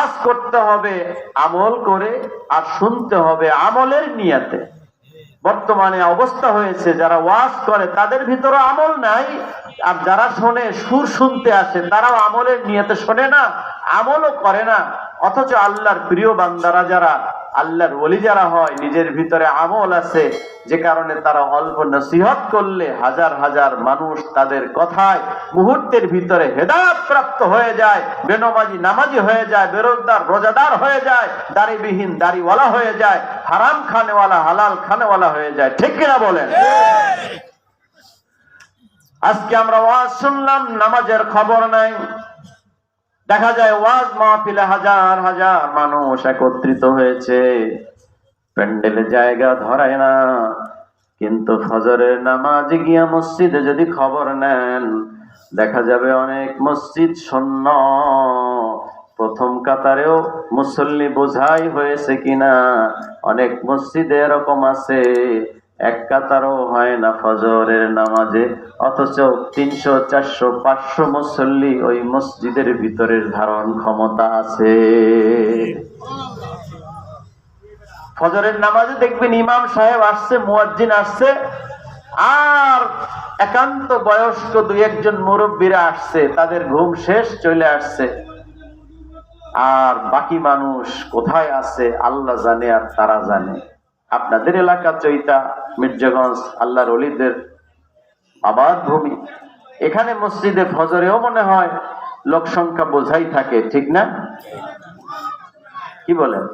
ওয়াজ করতে হবে, আমল করে আর শুনতে হবে আমলের নিয়াতে। বর্তমানে অবস্থা হয়েছে, যারা ওয়াজ করে তাদের ভিতরে আমল নাই, আর যারা শোনে, সুর শুনতে আসে, তারাও আমলের নিয়তে শোনে না, আমলও করে না। অথচ আল্লাহর প্রিয় বান্দারা যারা আল্লাহর ওলি যারা হয় নিজের ভিতরে আমল আছে যে কারণে তারা অল্প নসিহত করলে হাজার হাজার মানুষ তাদের কথায় মুহূর্তের ভিতরে হেদায়ত প্রাপ্ত হয়ে যায় বেনমাজি নামাজি হয়ে যায় বেরোজগার রোজাদার হয়ে যায় দাড়িবিহীন দাড়িওয়ালা হয়ে যায় হারাম খানেওয়ালা হালাল খানেওয়ালা হয়ে যায়। ঠিক কিনা বলেন? আজকে আমরা ওয়াজ শুনলাম নামাজের খবর নাই। দেখা যায়, ওয়াজ মাহফিলে হাজার হাজার মানুষ একত্রিত হয়েছে। প্যান্ডেলে জায়গা ধরায় না, কিন্তু ফজরের নামাজ গিয়া মসজিদে যদি খবর নেন, দেখা যাবে অনেক মসজিদ শূন্য। প্রথম কাতারেও মুসল্লি বোঝাই হয়েছে কিনা, অনেক মসজিদে এরকম আছে। এক কাতারও হয় না ফজরের নামাজে, অথচ তিনশো, চারশো, পাঁচশো মুসল্লি ওই মসজিদের ভিতরের ধারণ ক্ষমতা আছে। ফজরের নামাজে দেখবেন ইমাম সাহেব আসছে, মুয়াজ্জিন আসছে, আর একান্ত বয়স্ক দুই একজন মুরব্বীরা আসছে, তাদের ঘুম শেষ চলে আসছে। আর বাকি মানুষ কোথায় আছে, আল্লাহ জানে আর তারা জানে। আপনাদের এলাকা চৈতা, মির্জাগঞ্জ, আল্লাহর অলিদের আবাদ ভূমি। এখানে মসজিদে ফজরেও মনে হয় লোক সংখ্যা বোঝাই থাকে, ঠিক না? কি বলেন?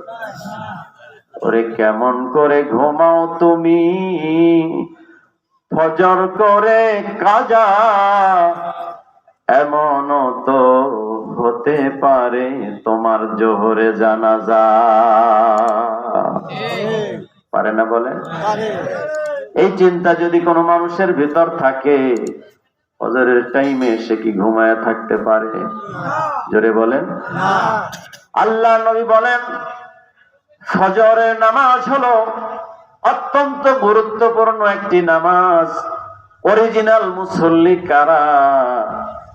ওরে কেমন করে ঘুমাও তুমি? ফজর করে কাজা এমন তো হতে পারে তোমার জোহরে জানাজা। পারে না বলেন এই চিন্তা যদি কোনো মানুষের ভিতর থাকে ফজরের টাইমে সে কি ঘুমায় থাকতে পারে? জোরে বলেন। আল্লাহ নবী বলেন ফজরের নামাজ হলো অত্যন্ত গুরুত্বপূর্ণ একটি নামাজ। অরিজিনাল মুসল্লি কারা?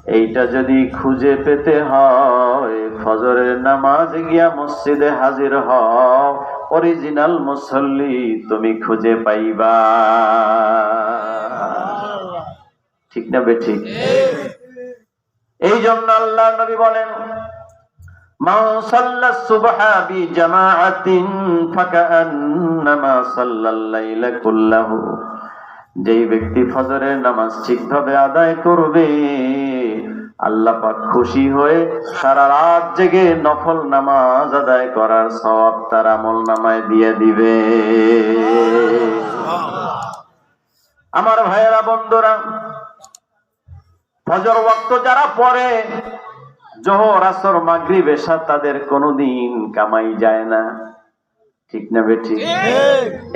এইটা যদি খুঁজে পেতে হয় ফজরের নামাজ গিয়া মসজিদে হাজির হও। অরিজিনাল মুসল্লি তুমি খুঁজে পাইবা। ঠিক না বে ঠিক? এই জন্য আল্লাহ নবী বলেন যেই ব্যক্তি ফজরের নামাজ ঠিকভাবে আদায় করবে আল্লাহ পাক খুশি হয়ে সারা রাত জেগে নফল নামাজ আদায় করার সওয়াব তার আমল নামায় দিয়ে দিবে। আমার ভাইয়েরা বন্ধুরা ফজর ওয়াক্ত যারা পড়ে জোহর আসর মাগরিব এসা তাদের কোনোদিন কামাই যায় না। ঠিক না বেঠি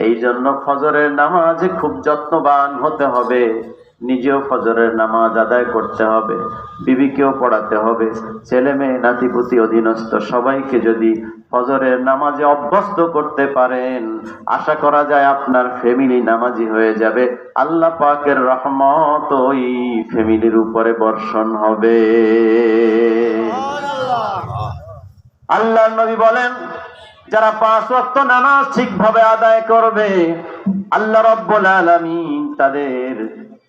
এই জন্য ফজরের নামাজে খুব যত্নবান হতে হবে। নিজেও ফজরের নামাজ আদায় করতে হবে, বিবিকেও পড়াতে হবে। ছেলে মেয়ে, নাতিপুতি, অধীনস্থ সবাইকে যদি ফজরের নামাজে অভ্যস্ত করতে পারেন, আশা করা যায় আপনার ফ্যামিলি নামাজি হয়ে যাবে। আল্লাহ পাকের রহমত ওই ফ্যামিলির উপরে বর্ষণ হবে। আল্লাহ নবী বলেন, যারা পাঁচ ওয়াক্ত নামাজ ঠিকভাবে আদায় করবে, আল্লাহ রব্বুল আলামিন তাদের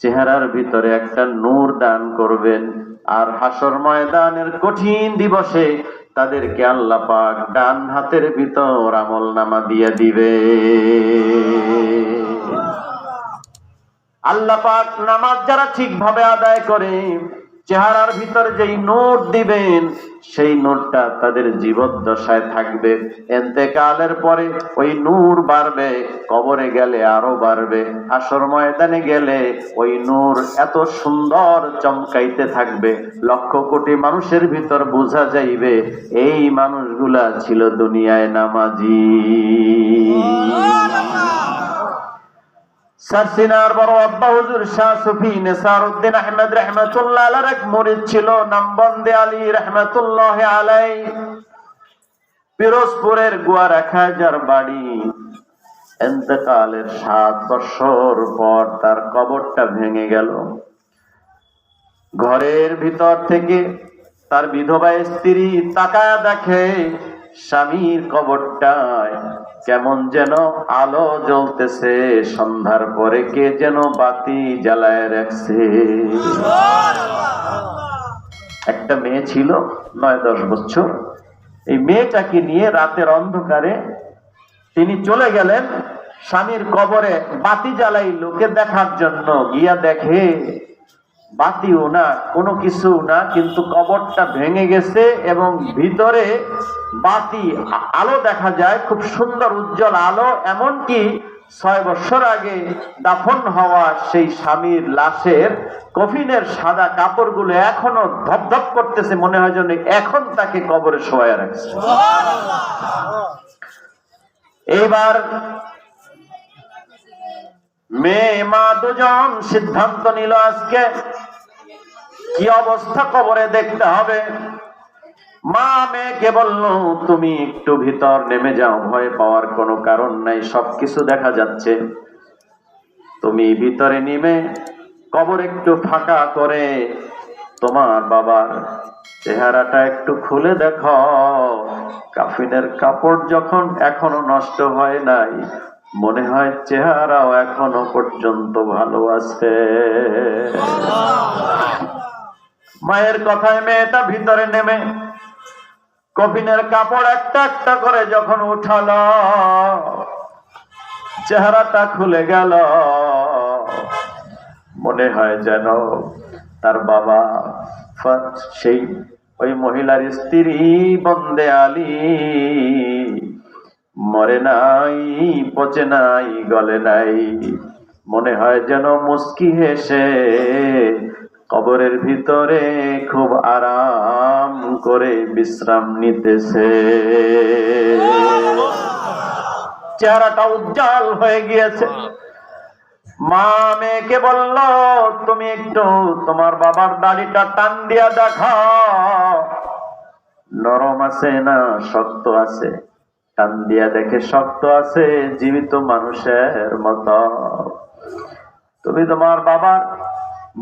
চেহারার ভিতরে একটা নূর দান করবেন। আর হাসর ময়দানের কঠিন দিবসে তাদেরকে আল্লাহ পাক ডান হাতের ভিতর আমল নামা দিয়ে দিবে। আল্লাহ পাক নামাজ যারা ঠিকভাবে আদায় করে চেহারার ভিতরে যেই নোট দিবেন, সেই নোটটা তাদের জীবদ্দশায় থাকবে। এতেকালের পরে ওই নূর বাড়বে, কবরে গেলে আরও বাড়বে। আসর ময়দানে গেলে ওই নূর এত সুন্দর চমকাইতে থাকবে। লক্ষ কোটি মানুষের ভিতর বোঝা যাইবে, এই মানুষগুলা ছিল দুনিয়ায় নামাজি। সারসিনার বড় আব্বা হুজুর শাহ সুফি আহমেদ আলার এক ছিল, নাম বন্দে আলী আলাই। পিরোজপুরের খাজার বাড়ি। এতেকালের সাত বছর পর তার কবরটা ভেঙে গেল। ঘরের ভিতর থেকে তার বিধবা স্ত্রী তাকায় দেখে স্বামীর কবরটায় কেমন যেন আলো জ্বলতেছে সন্ধ্যার পরে কে যেন বাতি জ্বালায় রাখছে। একটা মেয়ে ছিল নয় দশ বছর। এই মেয়েটাকে নিয়ে রাতের অন্ধকারে তিনি চলে গেলেন স্বামীর কবরে বাতি জ্বালাই লোকে দেখার জন্য। গিয়া দেখে বাতিও না কোনো কিছু না কিন্তু কবরটা ভেঙে গেছে এবং ভিতরে বাতি আলো দেখা যায় খুব সুন্দর উজ্জ্বল আলো এমনকি ছয় বছর আগে দাফন হওয়া সেই স্বামীর লাশের কফিনের সাদা কাপড়গুলো এখনও ধপধপ করতেছে মনে হয় যেন এখন তাকে কবরে শোয়া রাখছে। এইবার মেয়ে মা দুজন সিদ্ধান্ত নিল আজকে। কি অবস্থা কবরে দেখতে হবে। মা মেয়েকে বলল, তুমি একটু ভিতর নেমে যাও, ভয় পাওয়ার কোনো কারণ নাই, সবকিছু দেখা যাচ্ছে। তুমি ভিতরে নেমে কবর একটু ফাঁকা করে তোমার বাবার চেহারাটা একটু খুলে দেখো। কাফিনের কাপড় যখন এখনও নষ্ট হয় নাই মনে হয় চেহারাও এখনও পর্যন্ত ভালো আছে। মায়ের কথায় মেয়েটা ভিতরে নেমে কফিনের কাপড় একটা একটা করে যখন উঠালো, চেহারাটা খুলে গেল। মনে হয় যেন তার বাবা সেই ওই মহিলার স্ত্রী বন্দে আলী। মরে নাই, পচে নাই, গলে নাই। মনে হয় যেন মুস্কি হেসে কবরের ভিতরে খুব আরাম করে বিশ্রাম নিতেছে। চেহারাটা উজ্জ্বল হয়ে গিয়েছে। মা মেয়েকে বলল, তুমি একটু তোমার বাবার দাড়িটা টান দিয়া দেখাও। নরম আছে না শক্ত আছে? টান দিয়া দেখে শক্ত আছে জীবিত মানুষের মত। তুমি তোমার বাবার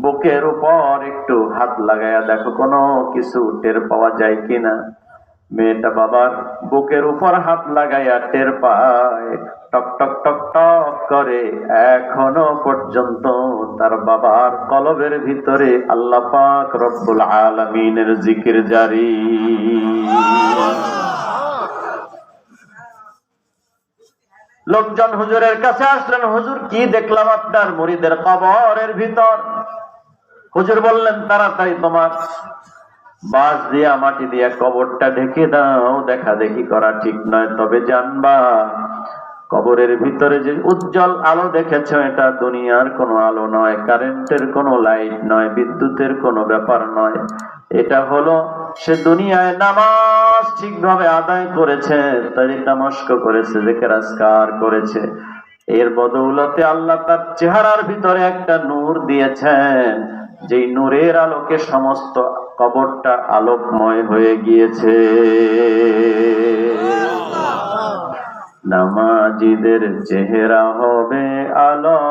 বুকের উপর একটু হাত লাগাইয়া দেখো, কোনো কিছু টের পাওয়া যায় কিনা? মেয়েটা বাবার বুকের উপর হাত লাগাইয়া টের পায়। টক টক টক টক করে এখনও পর্যন্ত তার বাবার কলবের ভিতরে আল্লাহ পাক রব্বুল আলামিনের জিকির জারি। লোকজন হুজুরের কাছে আসলেন, হুজুর, কি দেখলাম আপনার মরিদের কবরের ভিতর? হুজুর বললেন, তাড়াতাড়ি তোমার বাঁশ দিয়া, মাটি দিয়া কবরটা ঢেকে দাও, দেখা দেখি করা ঠিক নয়, তবে জানবা কবরের ভিতরে যে উজ্জ্বল আলো দেখেছ, এটা দুনিয়ার কোনো আলো নয়, কারেন্টের কোনো লাইট নয়, বিদ্যুতের কোনো ব্যাপার নয়। এটা হলো, সে দুনিয়ায় নামাজ ঠিকভাবে আদায় করেছে তারিকা মস্ক করেছে যে রাজকার করেছে। এর বদৌলতে আল্লাহ তার চেহারার ভিতরে একটা নূর দিয়েছেন, যেই নূরের আলোকে সমস্ত কবরটা আলোকময় হয়ে গিয়েছে। নামাজিদের চেহারা হবে আলো,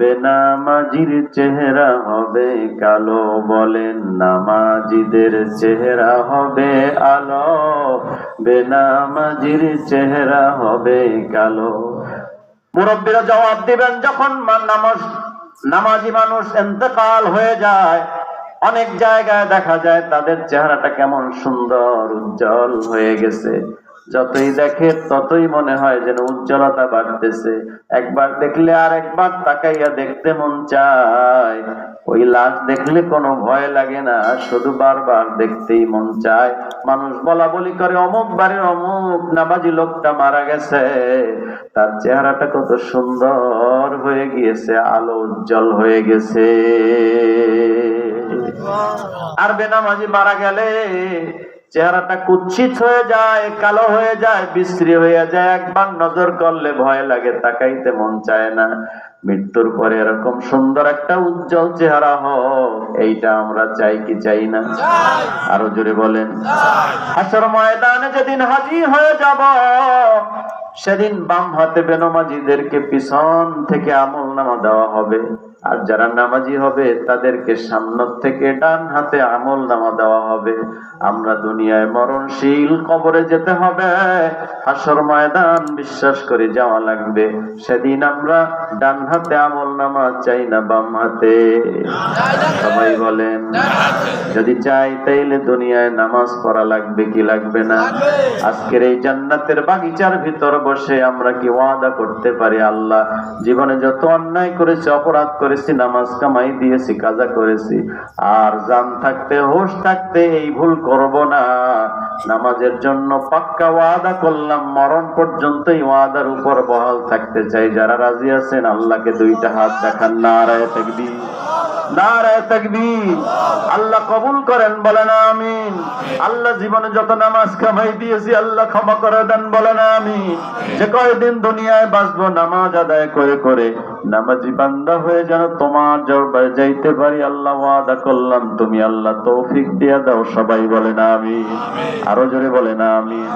বেনামাজির চেহারা হবে কালো বলেন, নামাজিদের চেহারা হবে আলো, বেনামাজির চেহারা হবে কালো। মুরব্বীরা জবাব দিবেন, যখন নামাজ নামাজি মানুষ এতেকাল হয়ে যায়, অনেক জায়গায় দেখা যায় তাদের চেহারাটা কেমন সুন্দর, উজ্জ্বল হয়ে গেছে। যতই দেখে ততই মনে হয় যেন উজ্জ্বলতা বাড়তেছে। একবার দেখলে আর একবার তাকাইয়া দেখতে মন চায়। ওই লাশ দেখলে কোনো ভয় লাগে না শুধু বারবার দেখতেই মন চায়। মানুষ বলা বলি করে অমুক বাড়ির অমুক নামাজি লোকটা মারা গেছে। তার চেহারাটা কত সুন্দর হয়ে গিয়েছে আলো উজ্জ্বল হয়ে গেছে। আর বেনামাজি মারা গেলে চেহারাটা কুচ্ছিত হয়ে যায়, কালো হয়ে যায়, বিশ্রী হয়ে যায়। একবার নজর করলে ভয় লাগে, তাকাইতে মন চায় না। মৃত্যুর পরে এরকম সুন্দর একটা উজ্জ্বল চেহারা হোক, এইটা আমরা চাই কি চাই না? আরও জোরে বলেন। হাসর ময়দানে যেদিন হাজির হয়ে যাব, সেদিন বাম হাতে বেনমাজিদেরকে পিছন থেকে আমল নামা দেওয়া হবে। আর যারা নামাজি হবে, তাদেরকে সামনে থেকে ডান হাতে আমল নামা দেওয়া হবে। আমরা দুনিয়ায় মরণশীল কবরে যেতে হবে। হাসর ময়দান বিশ্বাস করে যাওয়া লাগবে। সেদিন আমরা ডান হাতে আমল নামা চাই না, বাম হাতে। সবাই বলেন, যদি চাই তাইলে দুনিয়ায় নামাজ পড়া লাগবে কি লাগবে না? আজকের এই জান্নাতের বাগিচার ভিতর বসে আমরা কি ওয়াদা করতে পারি আল্লাহ? জীবনে যত অন্যায় করেছে, অপরাধ করেছি, নামাজ কামাই দিয়েছি, কাজা করেছি। আর জান থাকতে, হোশ থাকতে এই ভুল করব না। নামাজের জন্য পাক্কা ওয়াদা করলাম, মরণ পর্যন্ত এই ওয়াদার উপর বহাল থাকতে চাই। যারা রাজি আছেন, আল্লাহকে দুইটা হাত দেখান না নারায় তাকবীর। আল্লাহ কবুল করেন, বলেন আমিন। আল্লাহ জীবনে যত নামাজ কামাই দিয়েছি, আল্লাহ ক্ষমা করে দেন, বলেন আমিন। যে কয়দিন দুনিয়ায় বাঁচবো, নামাজ আদায় করে করে নামাজি বান্দা হয়ে যেন তোমার জরবায় যাইতে পারি, আল্লাহ ওয়াদা করলাম, তুমি আল্লাহ তৌফিক দিয়া দাও, সবাই বলেন আমি আরও জোরে বলেন আমিন।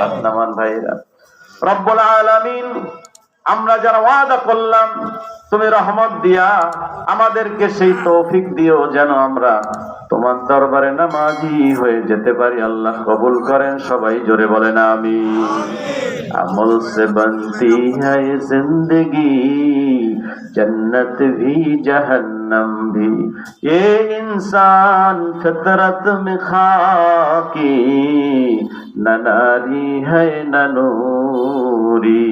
হাত নামান ভাইরা। রব্বুল আলামিন আমরা যারা ওয়াদা করলাম, তুমি রহমত দিয়া, আমাদেরকে সেই তৌফিক দিও যেন আমরা তোমার দরবারে নামাজি হয়ে যেতে পারি। আল্লাহ কবুল করেন, সবাই জোরে বলেন আমি আমল সে বন্তি হায় জিন্দগি, জন্নত ভি জাহান্ন जहन्नम भी ये इंसान फितरत में खाकी न नारी है न नूरी